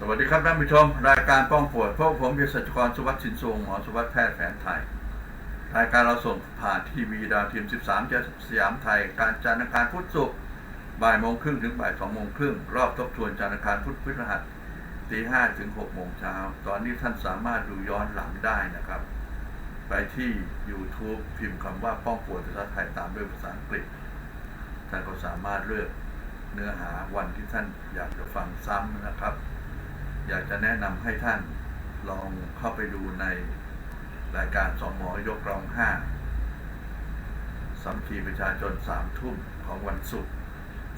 สวัสดีครับท่านผู้ชม รายการป้องปวดพวกผมเภสัชกรสุวัสดิ์สินทรงหมอสุวัสดิ์แพทย์แผนไทย รายการเราส่งผ่านทีวีดาวเทียม 13จะสยามไทย การจันทร์อังคารพุธศุกร์บ่ายโมงครึ่งถึงบ่ายสองโมงครึ่งรอบทบทวนจันทร์อังคารพุธพฤหัสตีห้าถึงหกโมงเช้าตอนนี้ท่านสามารถดูย้อนหลังได้นะครับ ไปที่ YouTube พิมพ์คำว่าป้องปวดภาษาไทยตามด้วยภาษาอังกฤษท่านก็สามารถเลือกเนื้อหาวันที่ท่านอยากจะฟังซ้ำนะครับ อยากจะแนะนำให้ท่านลองเข้าไปดูในรายการสองหมอยกรองห้าสัมคีประชาชนสามทุ่มของวันศุกร์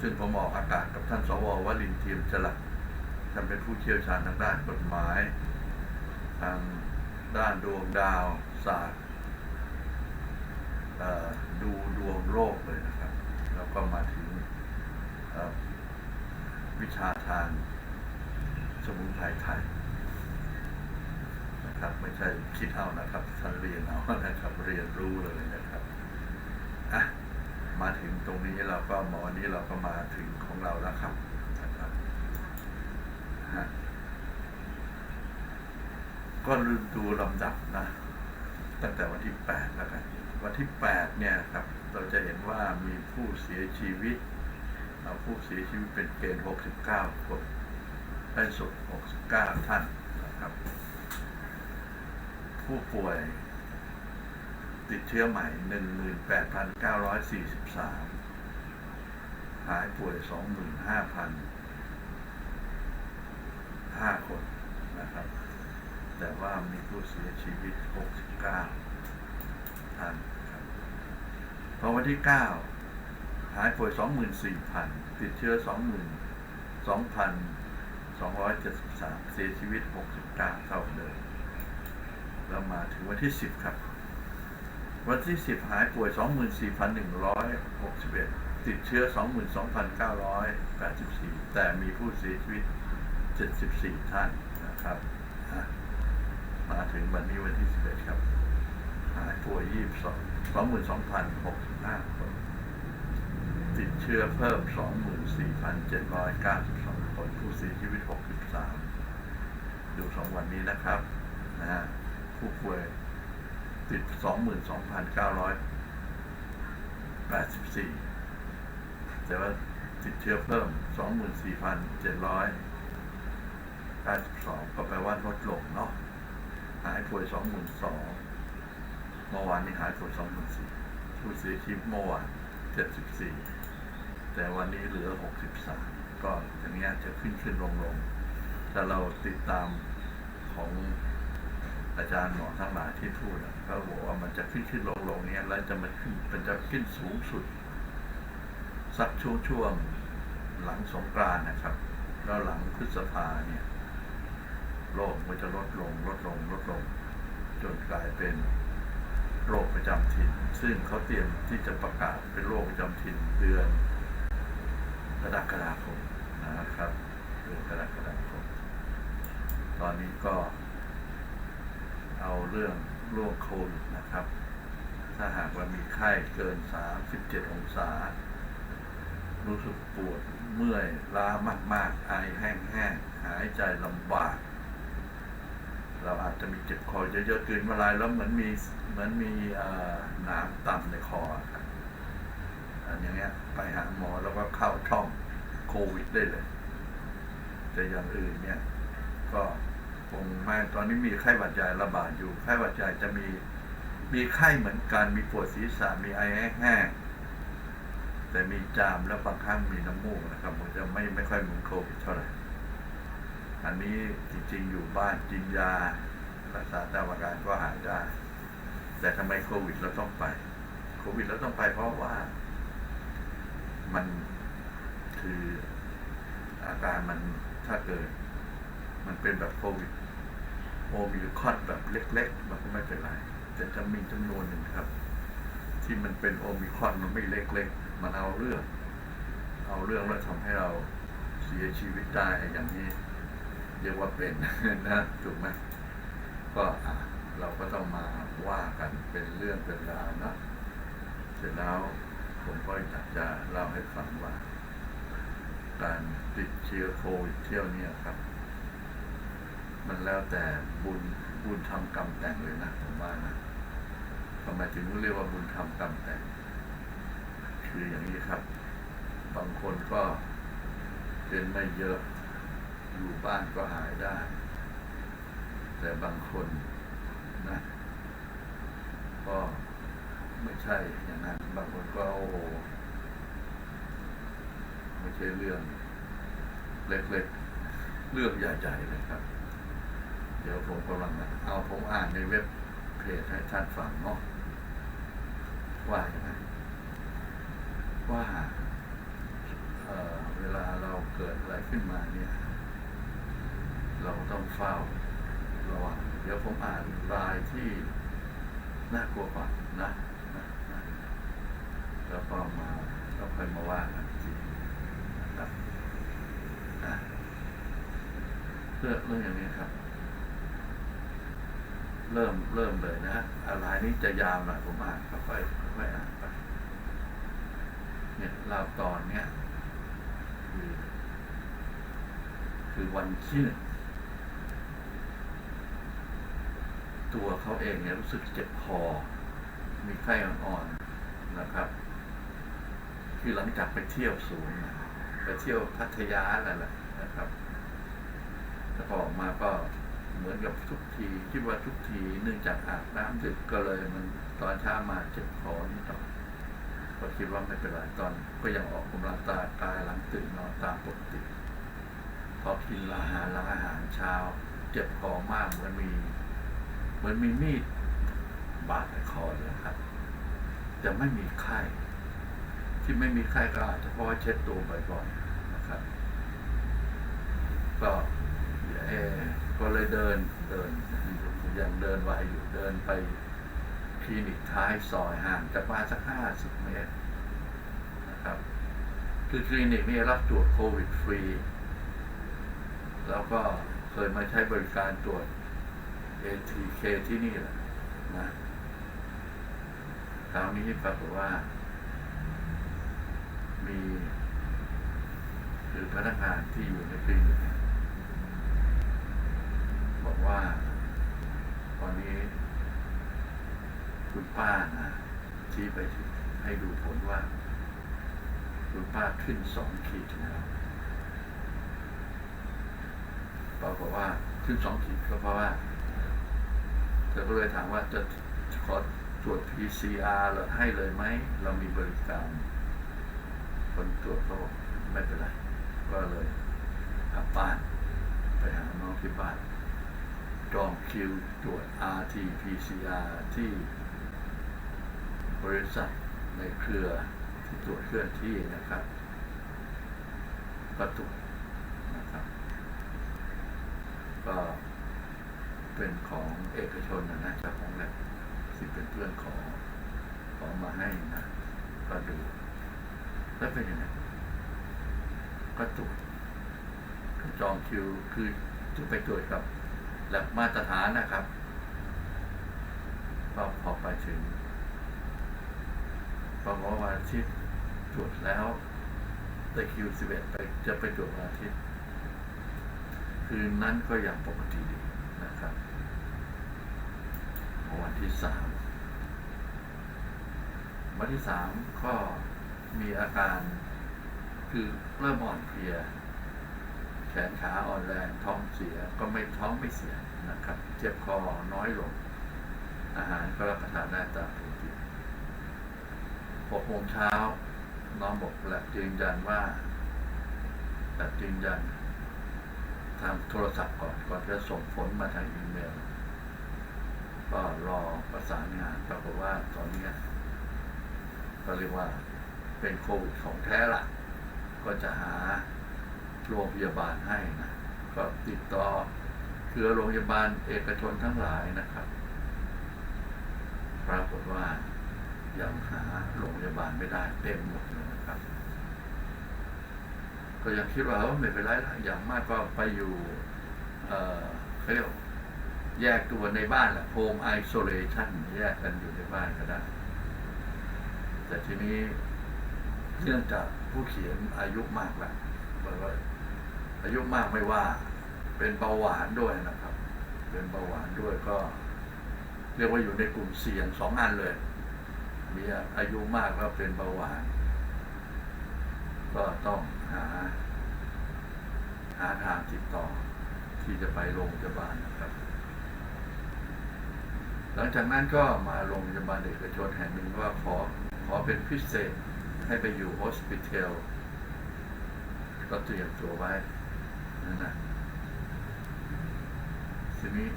ซึ่งผมออกอากาศกับท่านสววลินเทียมจลัดท่านเป็นผู้เชี่ยวชาญทางด้านกฎหมาย ทางด้านดวงดาวศาสตร์ดูดวงโลกเลยนะครับ แล้วก็มาถึงวิชาทาง สมุนไพรไทยนะครับไม่ใช่คิดเอานะครับท่านเรียนเอานะครับ เรียนรู้เลยนะครับอะมาถึงตรงนี้เราก็หมอวันนี้เราก็มาถึงของเราแล้วครับนะครับก็ดูลำดับนะ ตั้งแต่วันที่แปดแล้วกันวันที่แปดเนี่ยครับ เราจะเห็นว่ามีผู้เสียชีวิตเอาผู้เสียชีวิตเป็นเกณฑ์หกสิบเก้าคน ได้สุด69 ท่านนะครับ ผู้ป่วย ติดเชื้อใหม่ 18,943 หายป่วย 25,005 คนนะครับ แต่ว่ามีผู้เสียชีวิต 69 ท่านครับพอวันที่ 9 หายป่วย 24,000 ติดเชื้อ22,000 273 เสียชีวิต 69เท่าเดิมแล้วมาถึงวันที่ 10 ครับ วันที่ 10 หายป่วย 24,161 ติดเชื้อ 22,984 แต่มีผู้เสียชีวิต 74 ท่านนะครับ มาถึงวันนี้วันที่ 11 ครับ หายป่วย 22 22,065 คน ติดเชื้อเพิ่ม 24,792 คนผู้เสียชีวิต 63ดูสองวันนี้นะครับนะฮะผู้ป่วยติด 22,984 แต่ว่าติดเชื้อเพิ่ม 24,792ก็แปลว่าลดลงเนาะหายป่วย 22,000เมื่อวานนี้หายป่วย 24,000ผู้เสียชีวิตเมื่อวาน 74 แต่วันนี้เหลือ 63 ก็อย่างเงี้ยจะขึ้นขึ้นลงลงถ้าเราติดตามของอาจารย์หมอทั้งหลายที่พูดเขาบอกว่ามันจะขึ้นขึ้นลงลงเนี้ยแล้วจะมันขึ้นมันจะขึ้นสูงสุด สักช่วงช่วงหลังสงกรานนะครับ แล้วหลังพฤษภาเนี่ยโรคมันจะลดลงลดลงลดลง จนกลายเป็นโรคประจำถิ่น ซึ่งเขาเตรียมที่จะประกาศเป็นโรคประจำถิ่นเดือนกรกฎาคม นะครับเดือนกรกฎาคมตอนนี้ก็ เอาเรื่องโรคโควิดนะครับ ถ้าหากว่ามีไข้เกิน 37 องศา รู้สึกปวดเมื่อยล้ามาก ๆ ไอแห้งๆ หายใจลำบาก เราอาจจะมีเจ็บคอเยอะๆกลืนมาลายแล้วเหมือนมีเหมือนมีหนามต่ำในคอครับอย่างเงี้ยไปหาหมอแล้วก็เข้าช่อง โควิดได้เลย แต่อย่างอื่นเนี่ย ก็คงไม่ตอนนี้มีไข้หวัดใหญ่ระบาดอยู่ ไข้หวัดใหญ่จะมี มีไข้เหมือนกัน มีปวดศีรษะ มีไอแห้งแต่มีจามแล้วบางครั้งมีน้ำมูกนะครับ มันจะไม่ไม่ค่อยเหมือนโควิดเท่าไหร่ อันนี้จริงๆอยู่บ้านกินยารักษาตามอาการก็หายได้ แต่ทำไมโควิดเราต้องไป โควิดเราต้องไปเพราะว่า มัน คืออาการมันถ้าเกิด มันเป็นแบบโควิดโอมิคอนแบบเล็กๆ มันก็ไม่เป็นไร แต่จะมีจำนวนหนึ่งครับ ที่มันเป็นโอมิคอนมันไม่เล็กๆ มันเอาเรื่อง เอาเรื่องแล้วทำให้เราเสียชีวิตได้อย่างนี้เรียกว่าเป็นนะถูกไหมก็เราก็ต้องมาว่ากันเป็นเรื่องเป็นราวนะเสร็จแล้วผมก็อยากจะเล่าให้ฟังว่า การติดเชื้อโควิดเที่ยวเนี้ครับ มันแล้วแต่บุญบุญทำกรรมแต่งเลยนะผมว่านะทำไมถึงเรียกว่าบุญทำกรรมแต่ง คืออย่างนี้ครับ บางคนก็เป็นไม่เยอะ อยู่บ้านก็หายได้ แต่บางคนนะ ก็ไม่ใช่อย่างนั้น บางคนก็โอ้ ใช่เรื่องเล็กๆ เรื่องใหญ่ๆเลยครับ เดี๋ยวผมกำลังเอาผมอ่านในเว็บเพจให้ท่านฟังเนาะว่าอย่างไรว่าเเวลาเราเกิดอะไรขึ้นมาเนี่ย เราต้องเฝ้าระวังเดี๋ยวผมอ่านรายที่น่ากลัวกว่านะนะนะแล้วก็มาแล้วค่อยมาว่ากันอีกทีนะครับอะ เรื่องเรื่องอย่างนี้ครับ เริ่มเริ่มเลยนะอะไรนี้จะยาวหน่อยผมอ่านค่อยๆค่อยอ่านไปเนี่ยเราตอนเนี้ยคือคือวันที่หนึ่งตัวเขาเองเนี่ยรู้สึกเจ็บคอ มีไข้อ่อนๆนะครับ คือหลังจากไปเที่ยวศูนย์นะไปเที่ยวพัทยาอะไรแหละนะครับ แล้วพอออกมาก็เหมือนกับทุกที คิดว่าทุกทีเนื่องจากอาบน้ำดึกก็เลยมันตอนเช้ามาเจ็บคอนิดหน่อยก็คิดว่าไม่เป็นไรตอนก็ยังออกกำลังกายกายหลังตื่นนอนตามปกติ พอกินอาหารหลังอาหารเช้า เจ็บคอมากเหมือนมี เหมือนมีมีดบาดในคอเลยครับจะไม่มีไข้ที่ไม่มีไข้ก็อาจจะเพราะว่าเช็ดตัวบ่อยๆนะครับ ก็ เออก็เลยเดินเดินยังเดินไหวอยู่เดินไปคลินิกท้ายซอยห่างจากบ้านสักห้าสิบเมตรนะครับคือคลินิกนี้รับตรวจโควิดฟรี แล้วก็เคยมาใช้บริการตรวจ ATK ที่นี่แหละนะคราวนี้ปรากฏว่า มีคือพนักงานที่อยู่ในคลินิก กว่าตอนนี้คุณป้านะที่ไปให้ดูผลว่า คุณป้าขึ้นสองขีดแล้วปรากฏว่าขึ้นสองขีดก็เพราะว่าเธอก็เลยถามว่าจะขอตรวจ PCR เหรอให้เลยไหม เรามีบริการคนตรวจก็บอกไม่เป็นไร ก็เลยกลับบ้านไปหาน้องที่บ้าน จองคิวตรวจ RT PCR ที่บริษัทในเครือที่ตรวจเคลื่อนที่นะครับก็ตรวจนะครับ ก็เป็นของเอกชนนะนะจ้าของแลบที่เป็นเพื่อนของของมาให้นะก็ดูแล้วเป็นยังไงก็ตรวจก็จองคิวคือจะไปตรวจกับ แลบมาตรฐานนะครับ ก็พอไปถึงก็บอกวันอาทิตย์ตรวจแล้วได้คิวสิบเอ็ดไปจะไปตรวจวันอาทิตย์ คืนนั้นก็ยังปกติดีนะครับ วันที่สามวันที่สามก็มีอาการคือเริ่มอ่อนเพลีย นขาอ่อนแรงท้องเสียก็ไม่ท้องไม่เสียนะครับ เจ็บคอน้อยลง อาหารก็รับประทานได้ตามปกติหกโมงเช้าน้องบอกแลบยืนยันว่าแลบยืนยันทางโทรศัพท์ก่อนก่อนจะส่งผลมาทางอีเมลก็รอประสานงานปรากฏว่าตอนนี้ก็เรียกว่าเป็นโควิดของแท้ละก็จะหา โรงพยาบาลให้นะก็ติดต่อเครือโรงพยาบาลเอกชนทั้งหลายนะครับปรากฏว่ายังหาโรงพยาบาลไม่ได้เต็มหมดเลยนะครับ ก็ยังคิดว่าเออไม่เป็นไรละอย่างมากก็ไปอยู่เอ่อเขาเรียกแยกตัวในบ้านแหละ home isolation แยกกันอยู่ในบ้านก็ได้ แต่ทีนี้เนื่องจากผู้เขียนอายุมากแล้วบอกว่า อายุมากไม่ว่า เป็นเบาหวานด้วยนะครับ เป็นเบาหวานด้วยก็ เรียกว่าอยู่ในกลุ่มเสี่ยงสองอันเลย มีอายุมากแล้วเป็นเบาหวาน ก็ต้องหา หาทางติดต่อ ที่จะไปโรงพยาบาลนะครับ หลังจากนั้นก็มาโรงพยาบาลเอกชนแห่งหนึ่งว่าขอขอเป็นพิเศษให้ไปอยู่โฮสปิทลก็เตรียมตัวไว้ นั่นนะทีนี้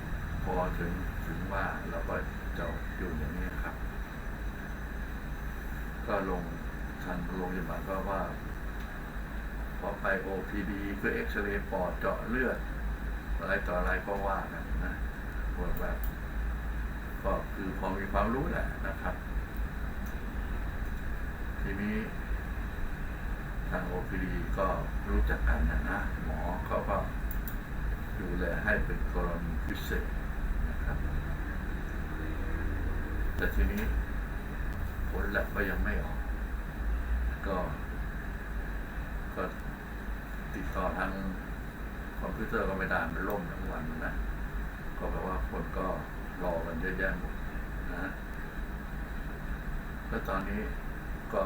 พอถึงถึงว่าเราก็จะอยู่อย่างนี้ครับ ก็ลงทางโรงพยาบาลก็ว่าพอไป OPD เพื่อเอ็กซเรย์ปอดเจาะเลือด อะไรต่ออะไรก็ว่ากันนะพวกแบบก็คือพอมีความรู้แหละนะครับ ทีนี้ ทาง OPD ก็รู้จักกันนะนะหมอเขาก็ดูแลให้เป็นกรณีพิเศษนะครับ แต่ทีนี้ผลแลบก็ยังไม่ออก ก็ก็ติดต่อทางคอมพิวเตอร์ก็ไม่ได้มันล่มทั้งวันนะก็แปลว่าคนก็รอกันเยอะแยะหมดนะแล้วตอนนี้ก็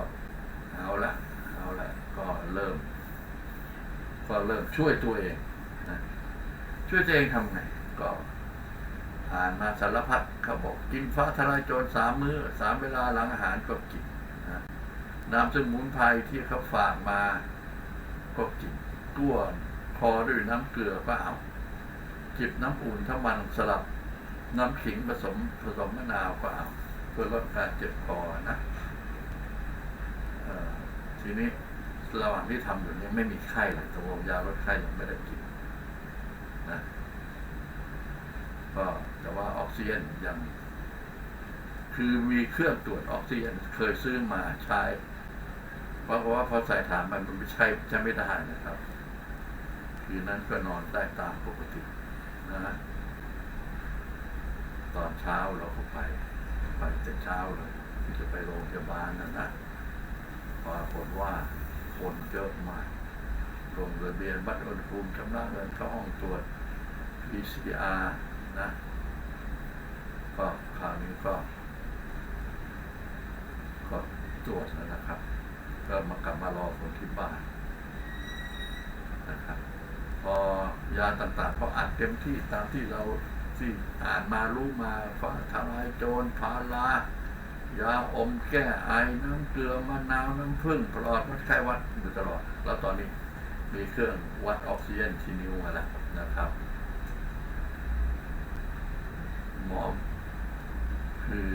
เอาละ ก็เริ่ม ก็เริ่มช่วยตัวเองนะช่วยตัวเองทำไง ก็อ่านมาสารพัดเขาบอกกินฟ้าทลายโจรสามมื้อสามเวลาหลังอาหารก็กินนะน้ำสมุนไพรที่เขาฝากมา ก็กินกั้วคอด้วยน้ำเกลือก็เอาจิบน้ำอุ่นถ้ามันสลับน้ำขิงผสมผสมมะนาวก็เอาเพื่อลดการเจ็บคอนะอ่อทีนี้ ระหว่างที่ทำอยู่ยังไม่มีไข้เลยตกลงยาลดไข้ยังไม่ได้กินนะก็แต่ว่าออกซิเจนยังคือมีเครื่องตรวจออกซิเจนเคยซื้อมาใช้ เพราะว่าพอใส่ฐานมันมันไม่ใช่ใช้ไม่ได้นะครับ คืนนั้นก็นอนได้ตามปกตินะตอนเช้าเราก็ไป ไปแต่เช้าเลยที่จะไปโรงพยาบาลนั่นนะปรากฏว่า คนเยอะมากลงระเบียนบัตรอุณหภูมิชำระเงินเข้าห้องตรวจ PCR นะก็คราวนี้ก็ ก็ตรวจแล้วนะครับ ก็มากลับมารอคนที่บ้านนะครับพอยาต่างๆเขาอ่านเต็มที่ตามที่เราที่อ่านมารู้มาฟ้าทลายโจรพาลา ยาอมแก้ไอน้ำเกลือมะนาวน้ำผึ้งปลอดวัดไข้วัดอยู่ตลอด แล้วตอนนี้มีเครื่องวัดออกซิเจนที่นิ้วมาแล้วนะครับ หมอคือ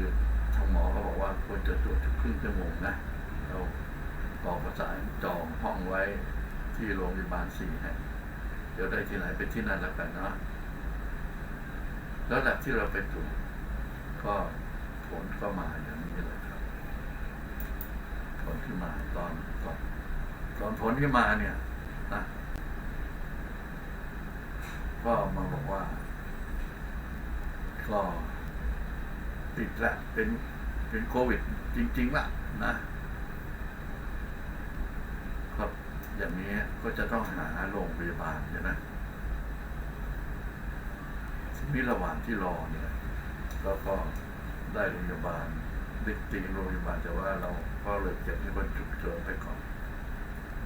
ทางหมอก็บอกว่าควรจะตรวจทุกครึ่งชั่วโมงนะเราต่อประสานจองห้องไว้ที่โรงพยาบาลสี่แห่งเดี๋ยวได้ที่ไหนเป็นที่นั่นแล้วกันนะแล้วหลักที่เราไปตรวจก็ผลก็มาอย่างนี้เลย ผลที่มาตอนตอนตอนผลที่มาเนี่ยนะก็มาบอกว่า ก็ติดละเป็นเป็นโควิด จริง ๆละนะก็อย่างนี้ก็จะต้องหาโรงพยาบาลใช่ไหมทีนี้ระหว่างที่รอเนี่ยก็ก็ได้โรงพยาบาลได้ตีโรงพยาบาลแต่ว่าเรา ก็เลยเก็บให้คนฉุกเฉินไปก่อน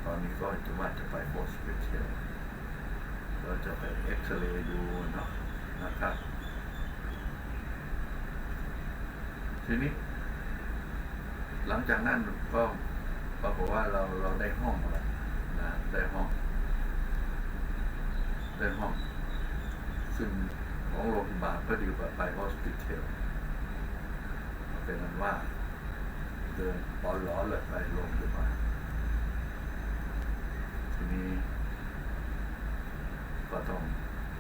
ตอนนี้ก็จะว่าจะไปโฮสพิทอลเราจะไปเอ็กซเรย์ดูเนาะนะครับ ทีนี้ หลังจากนั้นก็ปรากฏว่าเราเราได้ห้องแล้วนะได้ห้อง ได้ห้อง ซึ่งของโรงพยาบาลก็ดีกว่าไปโฮอสพิทอลเป็นนั้นว่า เดินปอนล้อเลยไปโรงพยาบาลทีนี้ก็ต้อง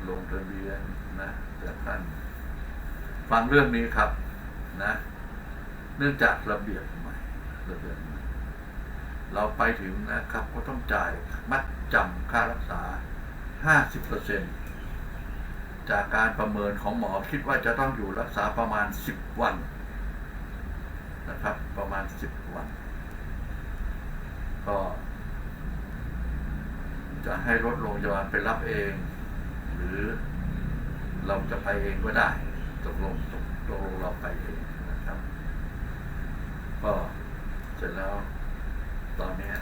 ลงทะเบียนนะแต่ท่านฟังเรื่องนี้ครับนะ เนื่องจากระเบียบใหม่ระเบียบใหม่เราไปถึงนะครับ ก็ต้องจ่ายมัดจำค่ารักษา 50%จากการประเมินของหมอคิดว่าจะต้องอยู่รักษาประมาณ 10 วัน มาณ10วัน ก็ จะให้รถโรงพยาบาลไปรับเอง หรือเราจะไปเองก็ได้ตกลงตกตกลงเราไปเองนะครับ ก็เสร็จแล้ว ตอนนี้ย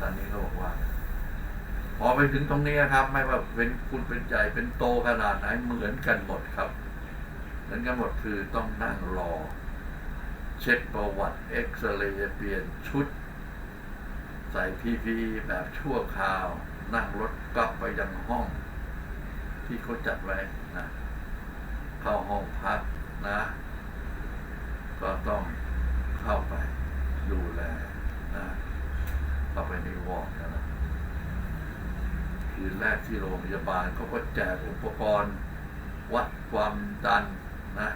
ตอนนี้เขาบอกว่า พอไปถึงตรงนี้ครับ ไม่ว่าเป็นคุณเป็นใหญ่เป็นโตขนาดไหนเหมือนกันหมดครับ เหมือนกันหมดคือต้องนั่งรอ เช็คประวัติเอ็กซเรย์เปลี่ยนชุด ใส่พีพีแบบชั่วคราว นั่งรถกลับไปยังห้อง ที่เขาจัดไว้นะ เข้าห้องพักนะ ก็ต้องเข้าไปดูแลนะเข้าไปในวอร์ดนะคืนแรกที่โรงพยาบาลเขาก็แจกอุปกรณ์ วัดความดันนะ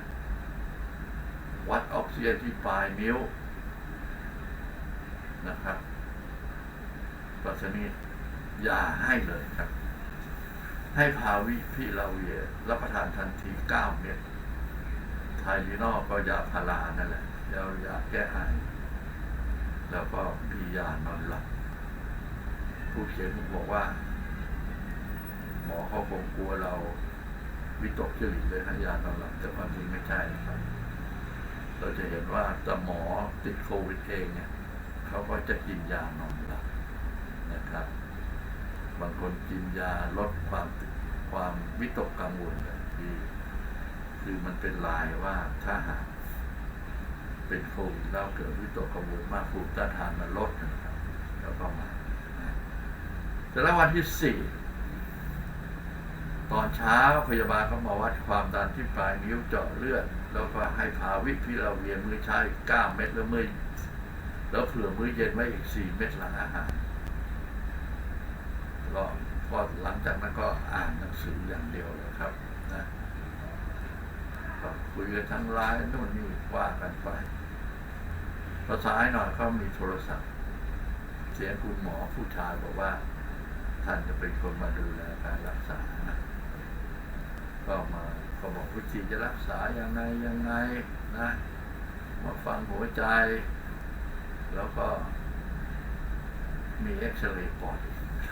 เจนที่ปลายนิ้วนะครับปัสสนียาให้เลยครับ ให้พาวิพิลาเวียรับประทานทันที9เม็ดไทลีนอลก็ยาพารานั่นแหละยายาแก้ไอแล้วก็มียานอนหลับผู้เขียนบอกว่า หมอเขาคงกลัวเราวิตกจริตเลยให้ยานอนหลับแต่ความจริงไม่ใช่นะครับ เราจะเห็นว่าแต่หมอติดโควิดเองเนี่ยเขาก็จะกินยานอนหลับนะครับ บางคนกินยาลดความความวิตกกังวลเนี่ยคือมันเป็นลายว่าถ้าหากเป็นโควิดแล้วเกิดวิตกกังวลมากภูมิต้านทานมันลดนะครับแล้วก็มาแต่ล้ววันที่สี่ตอนเช้าพยาบาลก็มาวัดความดันที่ปลายนิ้วเจาะเลือด แล้วก็ให้พาวิพิลาเวียมื้อเช้าอีกเก้าเม็ดแล้วมื้อแล้วเผื่อมื้อเย็นไว้อีกสี่เม็ดหลังอาหารก็ก็หลังจากนั้นก็อ่านหนังสืออย่างเดียวเลยครับนะก็คุยกันทั้งไลน์นู่นนี่ว่ากันไปพอสายหน่อยก็มีโทรศัพท์ เสียงคุณหมอผู้ชายบอกว่า ท่านจะเป็นคนมาดูแลการรักษานะก็มา ก็บอกวิธีจะรักษาอยังไงยังไงนะมาฟังหัวใจ แล้วก็มีเอ็กซเรย์ปอด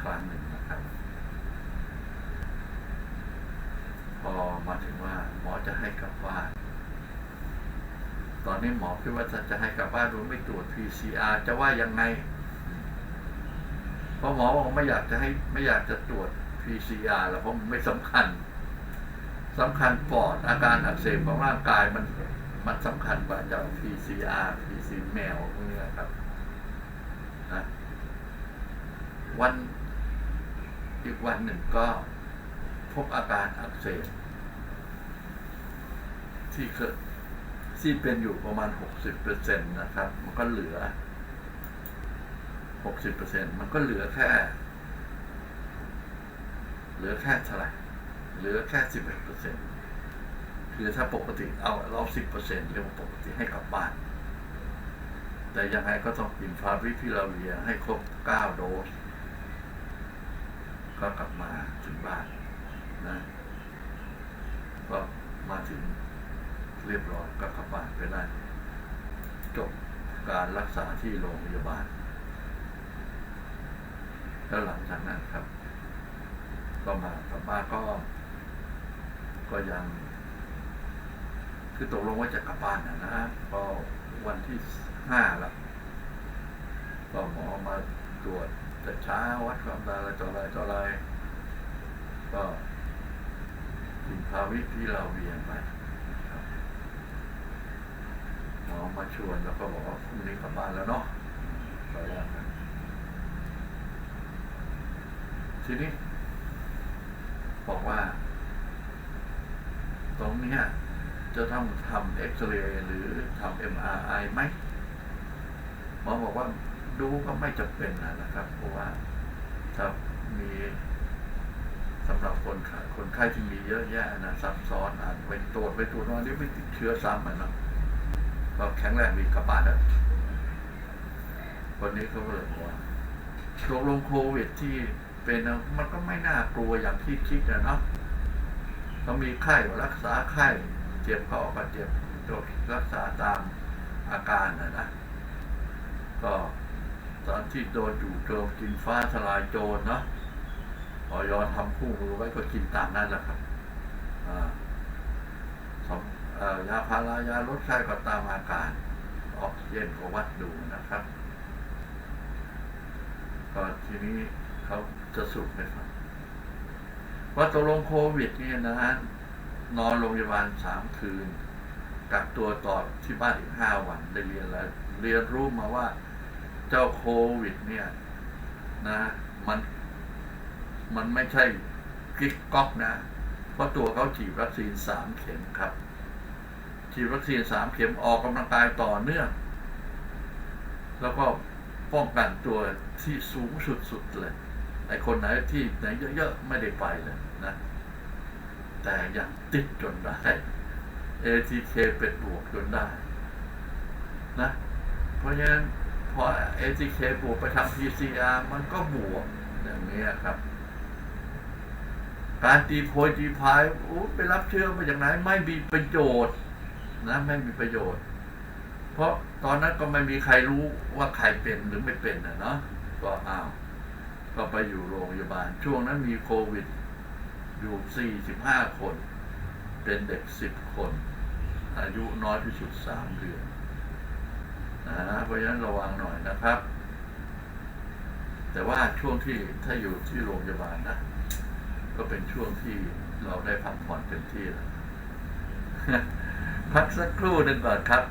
ครั้งหนึ่งนะครับ พอมาถึงว่าหมอจะให้กลับบ้าน ตอนนี้หมอคิดว่าจะจะให้กลับบ้านโดยไม่ตรวจ PCR จะว่ายังไงเพราะหมอบอกไม่อยากจะให้ไม่อยากจะตรวจ PCR แล้วเพราะมันไม่สำคัญ สำคัญปอดอาการอักเสบของร่างกายมันมันสำคัญกว่าจะ PCR PC แมวพวกนี้นะครับนะวันอีกวันหนึ่งก็พบอาการอักเสบที่เคยที่เป็นอยู่ประมาณ 60%นะครับ มันก็เหลือ 60%มันก็เหลือแค่ เหลือแค่เท่าไหร่ เหลือแค่11%คือถ้าปกติเอาเรา10%เรียกว่าปกติให้กลับบ้าน แต่ยังไงก็ต้องกินฟาวิพิลาเวียให้ครบ9โดส ก็กลับมาถึงบ้านนะก็มาถึงเรียบร้อยก็กลับบ้านไปได้จบการรักษาที่โรงพยาบาล แล้วหลังจากนั้นครับ ก็มากลับบ้านก็ ก็ยัง คือตกลงว่าจะกลับบ้านนะนะพอวันที่ห้าแล้วก็หมอมาตรวจแต่เช้าวัดความดันอะไรต่ออะไรต่ออะไร ก็กินพาวิที่เราเวียนไปหมอมาชวนแล้วก็บอกว่าพรุ่งนี้กลับบ้านแล้วเนาะไปแล้วกันทีนี้บอกว่า ตรงเนี้ยจะต้องทำเอ็กซเรย์หรือทำเอ็มอาร์ไอไหมหมอบอกว่าดูก็ไม่จำเป็นนะครับ เพราะว่าถ้ามีสำหรับคนไข้คนไข้ที่มีเยอะแยะนะซับซ้อนอาจไปตรวจไปตรวจมาเดี๋ยวไม่ติดเชื้อซ้ำมันนะก็แข็งแรงมีกลับบ้านแล้วคนนี้เขาก็เลยบอกว่าตกลงโควิดที่เป็นมันก็ไม่น่ากลัวอย่างที่คิดนะเนาะ เขามีไข้รักษาไข้ เจ็บคอก็เจ็บตัวรักษาตามอาการนะนะ ก็ตอนที่โดนอยู่โจมกินฟ้าทลายโจรเนาะออยทำคู่มือไว้ก็กินตามนั้นแหละครับอ่าสองเอ่อยาพารายาลดไข้ก็ตามอาการ ออกซิเจนก็วัดดูนะครับ ก็ทีนี้เขาจะสรุปให้ฟัง ว่าตกลงโควิดเนี่ยนะฮะนอนโรงพยาบาลสามคืน กักตัวต่อที่บ้านอีกห้าวันได้เรียนแล้วเรียนรู้มาว่าเจ้าโควิด เนี่ย นะ มัน มันไม่ใช่กิ๊กก๊อกนะ เพราะตัวเขาฉีดวัคซีนสามเข็มครับฉีดวัคซีนสามเข็มออกกำลังกายต่อเนื่อง แล้วก็ป้องกันตัวที่สูงสุดๆเลย ไอ้คนไหนที่ไหนเยอะๆไม่ได้ไปเลยนะ แต่ยังติดจนได้ ATK เป็นบวกจนได้นะ เพราะฉะนั้นพอ ATK บวกไปทำ PCR มันก็บวกอย่างนี้ครับ การตีโพยตีพายโอ้ไปรับเชื้อมาจากไหนไม่มีประโยชน์นะไม่มีประโยชน์ เพราะตอนนั้นก็ไม่มีใครรู้ว่าใครเป็นหรือไม่เป็นนะเนาะก็อ้าว ก็ไปอยู่โรงพยาบาล ช่วงนั้นมีโควิด อยู่ 45 คน เป็นเด็ก 10 คน อายุน้อยที่สุด 3 เดือนนะเพราะฉะนั้นระวังหน่อยนะครับ แต่ว่าช่วงที่ถ้าอยู่ที่โรงพยาบาลนะ ก็เป็นช่วงที่เราได้พักผ่อนเต็มที่แล้วพักสักครู่หนึ่งก่อนครับ